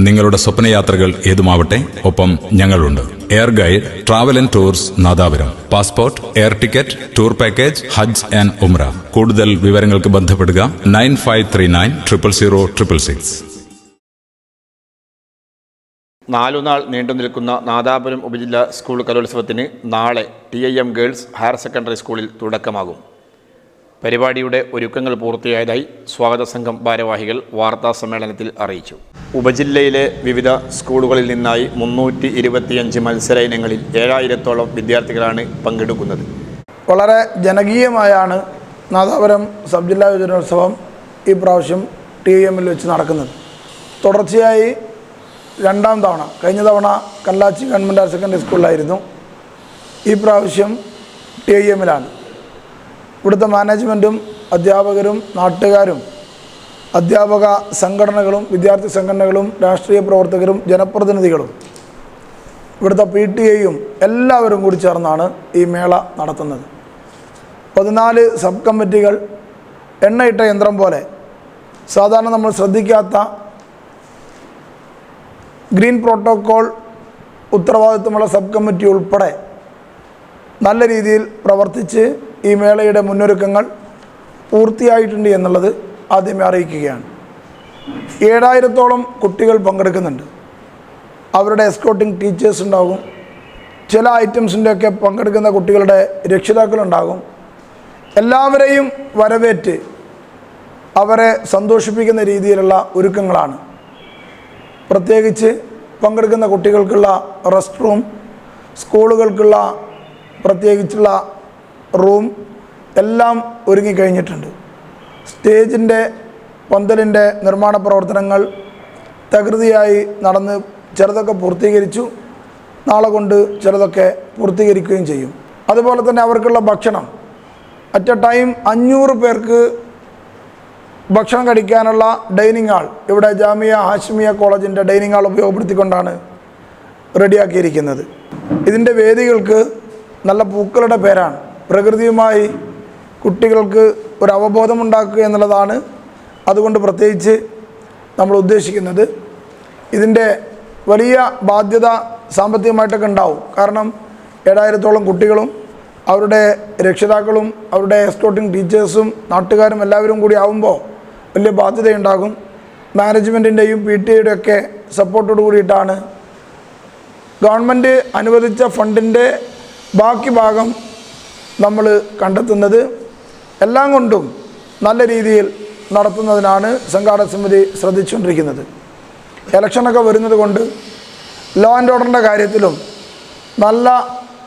നിങ്ങളുടെ സ്വപ്നയാത്രകൾ ഏതുമാവട്ടെ ഒപ്പം ഞങ്ങളുണ്ട്. Air guide travel and tours Nadapuram. Passport air ticket tour package Hajj and Umrah കൂടുതൽ വിവരങ്ങൾക്ക് ബന്ധപ്പെടുക nine five three nine triple zero triple six. നാലുനാൾ നീണ്ടു നിൽക്കുന്ന നാദാപുരം ഉപജില്ലാ സ്കൂൾ കലോത്സവത്തിന് നാളെ T I M girls higher secondary സ്കൂളിൽ തുടക്കമാകും. പരിപാടിയുടെ ഒരുക്കങ്ങൾ പൂർത്തിയായതായി സ്വാഗത സംഘം ഭാരവാഹികൾ വാർത്താ സമ്മേളനത്തിൽ അറിയിച്ചു. ഉപജില്ലയിലെ വിവിധ സ്കൂളുകളിൽ നിന്നായി മുന്നൂറ്റി ഇരുപത്തിയഞ്ച് മത്സര ഇനങ്ങളിൽ ഏഴായിരത്തോളം വിദ്യാർത്ഥികളാണ് പങ്കെടുക്കുന്നത്. വളരെ ജനകീയമായാണ് നാദാപുരം സബ് ജില്ലാ യുവജനോത്സവം ഈ പ്രാവശ്യം ടി എമ്മിൽ വെച്ച് നടക്കുന്നത്. തുടർച്ചയായി രണ്ടാം തവണ കഴിഞ്ഞ തവണ കല്ലാച്ചി ഗവൺമെന്റ് ഹയർ സെക്കൻഡറി സ്കൂളിലായിരുന്നു. ഈ പ്രാവശ്യം ടി എമ്മിലാണ്. ഇവിടുത്തെ മാനേജ്മെന്റും അധ്യാപകരും നാട്ടുകാരും അധ്യാപക സംഘടനകളും വിദ്യാർത്ഥി സംഘടനകളും രാഷ്ട്രീയ പ്രവർത്തകരും ജനപ്രതിനിധികളും ഇവിടുത്തെ പി ടി എയും എല്ലാവരും കൂടി ചേർന്നാണ് ഈ മേള നടത്തുന്നത്. പതിനാല് സബ് കമ്മിറ്റികൾ എണ്ണയിട്ട യന്ത്രം പോലെ. സാധാരണ നമ്മൾ ശ്രദ്ധിക്കാത്ത ഗ്രീൻ പ്രോട്ടോക്കോൾ ഉത്തരവാദിത്വമുള്ള സബ് കമ്മിറ്റി ഉൾപ്പെടെ നല്ല രീതിയിൽ പ്രവർത്തിച്ച് ഈ മേളയുടെ മുന്നൊരുക്കങ്ങൾ പൂർത്തിയായിട്ടുണ്ട് എന്നുള്ളത് ആദ്യമേ അറിയിക്കുകയാണ്. ഏഴായിരത്തോളം കുട്ടികൾ പങ്കെടുക്കുന്നുണ്ട്. അവരുടെ എസ്കോട്ടിംഗ് ടീച്ചേഴ്സ് ഉണ്ടാകും. ചില ഐറ്റംസിന്റെയൊക്കെ പങ്കെടുക്കുന്ന കുട്ടികളുടെ രക്ഷിതാക്കളുണ്ടാകും. എല്ലാവരെയും വരവേറ്റ് അവരെ സന്തോഷിപ്പിക്കുന്ന രീതിയിലുള്ള ഒരുക്കങ്ങളാണ്. പ്രത്യേകിച്ച് പങ്കെടുക്കുന്ന കുട്ടികൾക്കുള്ള റെസ്റ്റ് റൂം സ്കൂളുകൾക്കുള്ള പ്രത്യേകിച്ചുള്ള റൂം എല്ലാം ഒരുങ്ങിക്കഴിഞ്ഞിട്ടുണ്ട് സ്റ്റേജിന്റെ പന്തലിന്റെ നിർമ്മാണ പ്രവർത്തനങ്ങൾ തകൃതിയായി നടന്ന് ചിലതൊക്കെ പൂർത്തീകരിച്ചു. നാളെ കൊണ്ട് ചിലതൊക്കെ പൂർത്തീകരിക്കുകയും ചെയ്യും. അതുപോലെ തന്നെ അവർക്കുള്ള ഭക്ഷണം. അറ്റ് എ ടൈം അഞ്ഞൂറ് പേർക്ക് ഭക്ഷണം കഴിക്കാനുള്ള ഡൈനിങ് ഹാൾ ഇവിടെ ജാമിയ ഹാഷ്മിയ കോളേജിന്റെ ഡൈനിങ് ഹാൾ ഉപയോഗപ്പെടുത്തിക്കൊണ്ടാണ് റെഡിയാക്കിയിരിക്കുന്നത്. ഇതിന്റെ വേദികൾക്ക് നല്ല പൂക്കളുടെ പേരാണ്. പ്രകൃതിയുമായി കുട്ടികൾക്ക് ഒരു അവബോധമുണ്ടാക്കുക എന്നുള്ളതാണ് അതുകൊണ്ട് പ്രത്യേകിച്ച് നമ്മൾ ഉദ്ദേശിക്കുന്നത്. ഇതിന്റെ വലിയ ബാധ്യത സാമ്പത്തികമായിട്ടൊക്കെ ഉണ്ടാവും. കാരണം ഏഴായിരത്തോളം കുട്ടികളും അവരുടെ രക്ഷിതാക്കളും അവരുടെ എസ്കോട്ടിംഗ് ടീച്ചേഴ്സും നാട്ടുകാരും എല്ലാവരും കൂടി ആവുമ്പോൾ വലിയ ബാധ്യതയുണ്ടാകും. മാനേജ്മെന്റിന്റെയും പി ടി എയുടെ ഒക്കെ സപ്പോർട്ടോട് കൂടിയിട്ടാണ് ഗവൺമെന്റ് അനുവദിച്ച ഫണ്ടിന്റെ ബാക്കി ഭാഗം നമ്മൾ കണ്ടെത്തുന്നത്. എല്ലാം കൊണ്ടും നല്ല രീതിയിൽ നടത്തുന്നതിനാണ് സംഘാടക സമിതി ശ്രദ്ധിച്ചുകൊണ്ടിരിക്കുന്നത്. ഇലക്ഷനൊക്കെ വരുന്നത് കൊണ്ട് ലോ ആൻഡ് ഓർഡറിന്റെ കാര്യത്തിലും നല്ല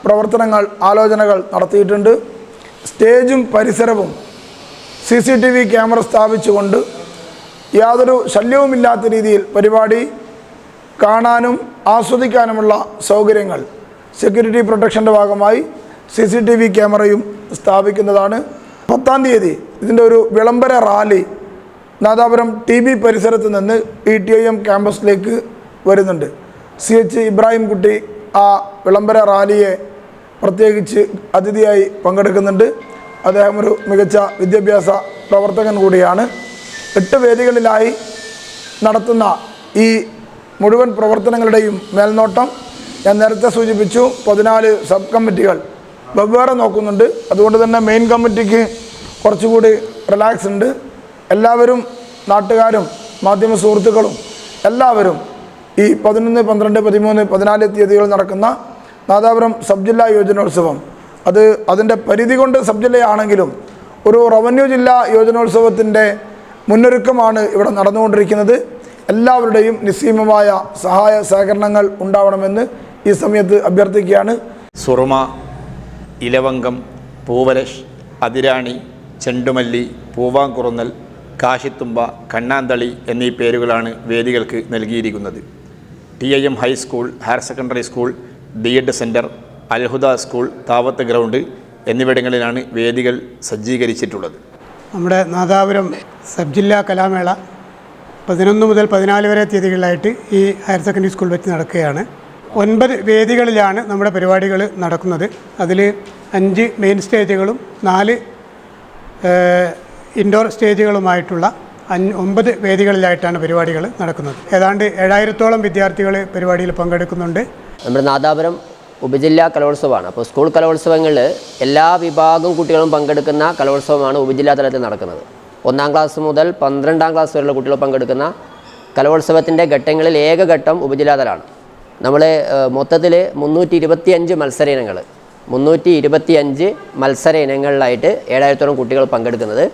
പ്രവർത്തനങ്ങൾ ആലോചനകൾ നടത്തിയിട്ടുണ്ട്. സ്റ്റേജും പരിസരവും C C T V camera സ്ഥാപിച്ചുകൊണ്ട് യാതൊരു ശല്യവുമില്ലാത്ത രീതിയിൽ പരിപാടി കാണാനും ആസ്വദിക്കാനുമുള്ള സൗകര്യങ്ങൾ സെക്യൂരിറ്റി പ്രൊട്ടക്ഷന്റെ ഭാഗമായി സി സി ടി വി ക്യാമറയും സ്ഥാപിക്കുന്നതാണ്. പത്താം തീയതി ഇതിന്റെ ഒരു വിളംബര റാലി നാദാപുരം ടി ബി പരിസരത്ത് നിന്ന് ഇ ടി ഐ എം ക്യാമ്പസിലേക്ക് വരുന്നുണ്ട്. സി എച്ച് ഇബ്രാഹിം കുട്ടി ആ വിളംബര റാലിയെ പ്രത്യേകിച്ച് അതിഥിയായി പങ്കെടുക്കുന്നുണ്ട്. അദ്ദേഹം ഒരു മികച്ച വിദ്യാഭ്യാസ പ്രവർത്തകൻ കൂടിയാണ്. എട്ട് വേദികളിലായി നടത്തുന്ന ഈ മുഴുവൻ പ്രവർത്തനങ്ങളുടെയും മേൽനോട്ടം ഞാൻ നേരത്തെ സൂചിപ്പിച്ചു. പതിനാല് സബ് കമ്മിറ്റികൾ വെവ്വേറെ നോക്കുന്നുണ്ട്. അതുകൊണ്ട് തന്നെ മെയിൻ കമ്മിറ്റിക്ക് കുറച്ചുകൂടി റിലാക്സ് ഉണ്ട്. എല്ലാവരും നാട്ടുകാരും മാധ്യമ സുഹൃത്തുക്കളും എല്ലാവരും ഈ പതിനൊന്ന് പന്ത്രണ്ട് പതിമൂന്ന് പതിനാല് തീയതികൾ നടക്കുന്ന നാദാപുരം സബ് ജില്ലാ യോജനോത്സവം അത് അതിന്റെ പരിധി കൊണ്ട് സബ് ജില്ലയാണെങ്കിലും ഒരു റവന്യൂ ജില്ലാ യോജനോത്സവത്തിന്റെ മുന്നൊരുക്കമാണ് ഇവിടെ നടന്നുകൊണ്ടിരിക്കുന്നത്. എല്ലാവരുടെയും നിസ്സീമമായ സഹായ സഹകരണങ്ങൾ ഉണ്ടാവണമെന്ന് ഈ സമയത്ത് അഭ്യർത്ഥിക്കുകയാണ്. സുറുമ ഇലവങ്കം പൂവലഷ് അതിരാണി ചെണ്ടുമല്ലി പൂവാങ്കുറുന്നൽ കാശിത്തുമ്പ കണ്ണാന്തളി എന്നീ പേരുകളാണ് വേദികൾക്ക് നൽകിയിരിക്കുന്നത്. T I M high school higher secondary school B Ed centre Alhuda school താവത്ത് ground എന്നിവിടങ്ങളിലാണ് വേദികൾ സജ്ജീകരിച്ചിട്ടുള്ളത്. നമ്മുടെ നാദാപുരം സബ് ജില്ലാ കലാമേള പതിനൊന്ന് മുതൽ പതിനാല് വരെ തീയതികളിലായിട്ട് ഈ ഹയർ സെക്കൻഡറി സ്കൂൾ വെച്ച് നടക്കുകയാണ്. ഒൻപത് വേദികളിലാണ് നമ്മുടെ പരിപാടികൾ നടക്കുന്നത്. അതിൽ അഞ്ച് മെയിൻ സ്റ്റേജുകളും നാല് ഇൻഡോർ സ്റ്റേജുകളുമായിട്ടുള്ള ഒമ്പത് വേദികളിലായിട്ടാണ് പരിപാടികൾ നടക്കുന്നത്. ഏതാണ്ട് ഏഴായിരത്തോളം വിദ്യാർത്ഥികൾ പരിപാടിയിൽ പങ്കെടുക്കുന്നുണ്ട്. നമ്മുടെ നാദാപുരം ഉപജില്ലാ കലോത്സവമാണ്. അപ്പോൾ സ്കൂൾ കലോത്സവങ്ങളിൽ എല്ലാ വിഭാഗം കുട്ടികളും പങ്കെടുക്കുന്ന കലോത്സവമാണ് ഉപജില്ലാ തലത്തിൽ നടക്കുന്നത്. ഒന്നാം ക്ലാസ് മുതൽ പന്ത്രണ്ടാം ക്ലാസ് വരെയുള്ള കുട്ടികൾ പങ്കെടുക്കുന്ന കലോത്സവത്തിന്റെ ഘട്ടങ്ങളിൽ ഏക ഘട്ടം ഉപജില്ലാതലമാണ് നമ്മൾ മൊത്തത്തിൽ മുന്നൂറ്റി ഇരുപത്തി അഞ്ച് മത്സര ഇനങ്ങൾ മുന്നൂറ്റി ഇരുപത്തി അഞ്ച് മത്സര ഇനങ്ങളിലായിട്ട് ഏഴായിരത്തോളം കുട്ടികൾ പങ്കെടുക്കുന്നത്.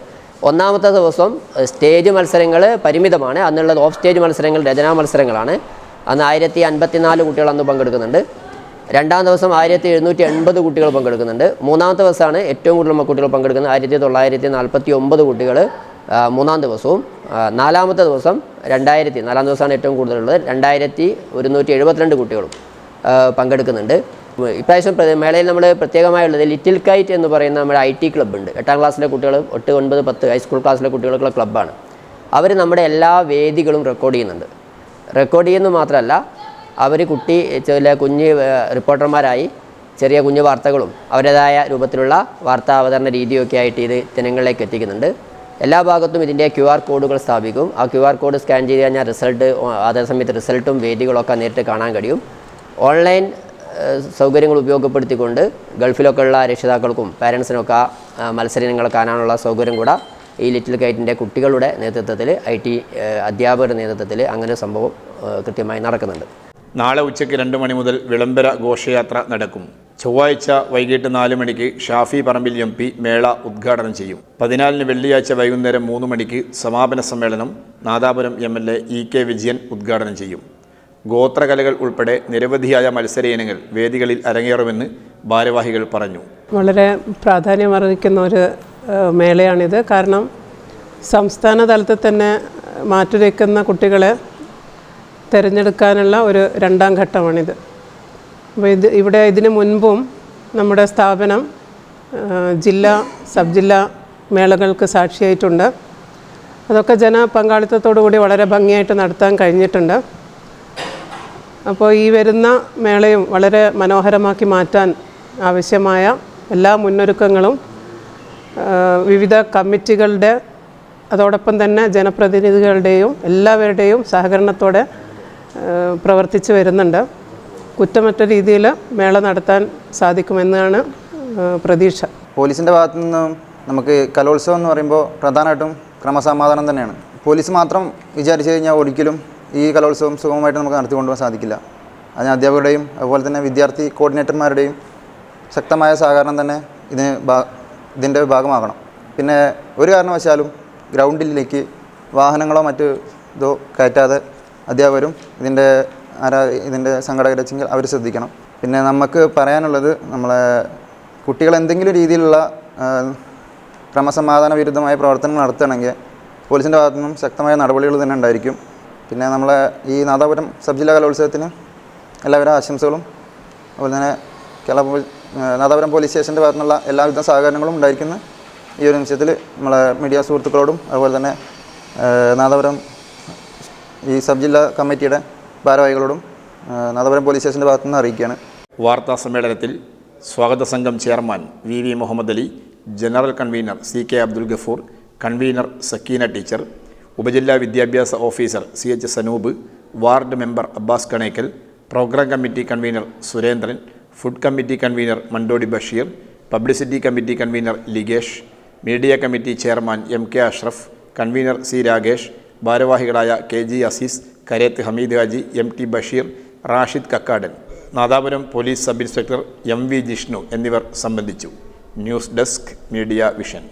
ഒന്നാമത്തെ ദിവസം സ്റ്റേജ് മത്സരങ്ങൾ പരിമിതമാണ്. അന്നുള്ളത് ഓഫ് സ്റ്റേജ് മത്സരങ്ങൾ രചനാ മത്സരങ്ങളാണ്. അന്ന് ആയിരത്തി അൻപത്തിനാല് കുട്ടികൾ അന്ന് പങ്കെടുക്കുന്നുണ്ട്. രണ്ടാം ദിവസം ആയിരത്തി എഴുന്നൂറ്റി എൺപത് കുട്ടികൾ പങ്കെടുക്കുന്നുണ്ട്. മൂന്നാമത്തെ ദിവസമാണ് ഏറ്റവും കൂടുതൽ കുട്ടികൾ പങ്കെടുക്കുന്നത്. ആയിരത്തി തൊള്ളായിരത്തി നാൽപ്പത്തി ഒമ്പത് കുട്ടികൾ മൂന്നാം ദിവസവും നാലാമത്തെ ദിവസം രണ്ടായിരത്തി നാലാം ദിവസമാണ് ഏറ്റവും കൂടുതലുള്ളത് രണ്ടായിരത്തി ഒരുന്നൂറ്റി എഴുപത്തിരണ്ട് കുട്ടികളും പങ്കെടുക്കുന്നുണ്ട്. ഇപ്രാവശ്യം പ്ര- മേളയിൽ നമ്മൾ പ്രത്യേകമായുള്ളത് ലിറ്റിൽ കൈറ്റ് എന്ന് പറയുന്ന നമ്മുടെ ഐ ടി ക്ലബ്ബ് ഉണ്ട്. എട്ടാം ക്ലാസ്സിലെ കുട്ടികൾ എട്ട് ഒൻപത് പത്ത് ഹൈസ്കൂൾ ക്ലാസ്സിലെ കുട്ടികൾക്കുള്ള ക്ലബ്ബാണ് അവർ നമ്മുടെ എല്ലാ വേദികളും റെക്കോർഡ് ചെയ്യുന്നുണ്ട്. റെക്കോർഡ് ചെയ്യുന്നത് മാത്രമല്ല അവർ കുട്ടി ചില കുഞ്ഞ് റിപ്പോർട്ടർമാരായി ചെറിയ കുഞ്ഞു വാർത്തകളും അവരുടേതായ രൂപത്തിലുള്ള വാർത്താ അവതരണ രീതിയൊക്കെ ആയിട്ട് ഇത് ജനങ്ങളിലേക്ക് എത്തിക്കുന്നുണ്ട്. എല്ലാ ഭാഗത്തും ഇതിന്റെ ക്യു ആർ കോഡുകൾ സ്ഥാപിക്കും. ആ ക്യു ആർ കോഡ് സ്കാൻ ചെയ്ത് കഴിഞ്ഞാൽ റിസൾട്ട് അതേസമയത്ത് റിസൾട്ടും വേദികളൊക്കെ നേരിട്ട് കാണാൻ കഴിയും. ഓൺലൈൻ സൗകര്യങ്ങൾ ഉപയോഗപ്പെടുത്തിക്കൊണ്ട് ഗൾഫിലൊക്കെ ഉള്ള രക്ഷിതാക്കൾക്കും പാരൻസിനൊക്കെ മത്സരങ്ങൾ കാണാനുള്ള സൗകര്യം കൂടെ ഈ ലിറ്റിൽ കൈറ്റിന്റെ കുട്ടികളുടെ നേതൃത്വത്തിൽ ഐ ടി അധ്യാപകരുടെ നേതൃത്വത്തിൽ അങ്ങനെ സംഭവം കൃത്യമായി നടക്കുന്നുണ്ട്. നാളെ ഉച്ചയ്ക്ക് രണ്ട് മണി മുതൽ വിളംബര ഘോഷയാത്ര നടക്കും. ചൊവ്വാഴ്ച വൈകിട്ട് നാല് മണിക്ക് ഷാഫി പറമ്പിൽ എം പി മേള ഉദ്ഘാടനം ചെയ്യും. പതിനാലിന് വെള്ളിയാഴ്ച വൈകുന്നേരം മൂന്ന് മണിക്ക് സമാപന സമ്മേളനം Nadapuram M L A E K Vijayan ഉദ്ഘാടനം ചെയ്യും. ഗോത്രകലകൾ ഉൾപ്പെടെ നിരവധിയായ മത്സര ഇനങ്ങൾ വേദികളിൽ അരങ്ങേറുമെന്ന് ഭാരവാഹികൾ പറഞ്ഞു. വളരെ പ്രാധാന്യമർഹിക്കുന്ന ഒരു മേളയാണിത്. കാരണം സംസ്ഥാന തലത്തിൽ തന്നെ മാറ്റുരയ്ക്കുന്ന കുട്ടികളെ തിരഞ്ഞെടുക്കാനുള്ള ഒരു രണ്ടാം ഘട്ടമാണിത്. അപ്പോൾ ഇത് ഇവിടെ ഇതിനു മുൻപും നമ്മുടെ സ്ഥാപനം ജില്ലാ സബ് ജില്ലാ മേളകൾക്ക് സാക്ഷിയായിട്ടുണ്ട്. അതൊക്കെ ജനപങ്കാളിത്തത്തോടു കൂടി വളരെ ഭംഗിയായിട്ട് നടത്താൻ കഴിഞ്ഞിട്ടുണ്ട്. അപ്പോൾ ഈ വരുന്ന മേളയും വളരെ മനോഹരമാക്കി മാറ്റാൻ ആവശ്യമായ എല്ലാ മുന്നൊരുക്കങ്ങളും വിവിധ കമ്മിറ്റികളുടെ അതോടൊപ്പം തന്നെ ജനപ്രതിനിധികളുടെയും എല്ലാവരുടെയും സഹകരണത്തോടെ പ്രവർത്തിച്ചു വരുന്നുണ്ട്. കുറ്റമറ്റ രീതിയിൽ മേള നടത്താൻ സാധിക്കുമെന്നാണ് പ്രതീക്ഷ. പോലീസിന്റെ ഭാഗത്തു നിന്നും നമുക്ക് കലോത്സവം എന്ന് പറയുമ്പോൾ പ്രധാനമായിട്ടും ക്രമസമാധാനം തന്നെയാണ്. പോലീസ് മാത്രം വിചാരിച്ചു കഴിഞ്ഞാൽ ഒരിക്കലും ഈ കലോത്സവം സുഗമമായിട്ട് നമുക്ക് നടത്തിക്കൊണ്ടുപോകാൻ സാധിക്കില്ല. അതിന് അധ്യാപകരുടെയും അതുപോലെ തന്നെ വിദ്യാർത്ഥി കോർഡിനേറ്റർമാരുടെയും ശക്തമായ സഹകരണം തന്നെ ഇതിന് ഇതിന്റെ ഭാഗമാകണം. പിന്നെ ഒരു കാരണവശാലും ഗ്രൗണ്ടിലേക്ക് വാഹനങ്ങളോ മറ്റ് ഇതോ കയറ്റാതെ അധ്യാപകരും ഇതിന്റെ ആരാ ഇതിന്റെ സംഘടകരെച്ചെങ്കിൽ അവർ ശ്രദ്ധിക്കണം. പിന്നെ നമുക്ക് പറയാനുള്ളത് നമ്മളെ കുട്ടികൾ എന്തെങ്കിലും രീതിയിലുള്ള ക്രമസമാധാന വിരുദ്ധമായ പ്രവർത്തനങ്ങൾ നടത്തുകയാണെങ്കിൽ പോലീസിന്റെ ഭാഗത്തു നിന്നും ശക്തമായ നടപടികൾ തന്നെ ഉണ്ടായിരിക്കും. പിന്നെ നമ്മളെ ഈ നാദാപുരം സബ് ജില്ലാ കലോത്സവത്തിന് എല്ലാവരും ആശംസകളും. അതുപോലെ തന്നെ കേരള നാദാപുരം പോലീസ് സ്റ്റേഷന്റെ ഭാഗത്തുനിന്നുള്ള എല്ലാവിധ സഹകരണങ്ങളും ഉണ്ടായിരിക്കുന്ന. ഈ ഒരു നിമിഷത്തിൽ നമ്മളെ മീഡിയ സുഹൃത്തുക്കളോടും അതുപോലെ തന്നെ നാദാപുരം ഈ സബ് ജില്ലാ കമ്മിറ്റിയുടെ ഭാരവാഹികളോടും നാദപുരം പോലീസ് സ്റ്റേഷന്റെ ഭാഗത്തുനിന്ന് അറിയിക്കുകയാണ്. വാർത്താ സമ്മേളനത്തിൽ സ്വാഗത സംഘം chairman V V Muhammad Ali general convener C K Abdul Gafoor convener Sakkeena teacher ഉപജില്ലാ വിദ്യാഭ്യാസ officer C H Sanoob ward member Abbas Kanekkal programme committee convener Surendran food committee convener Mandodi Basheer publicity committee convener Ligesh media committee chairman M K Ashraf convener C Ragesh ഭാരവാഹികളായ K G Azeez Kareth Hameed Haji M T Basheer Rashid Kakkadan Nadapuram police sub inspector M V Jishnu എന്നിവർ സംബന്ധിച്ചു. News desk media vision.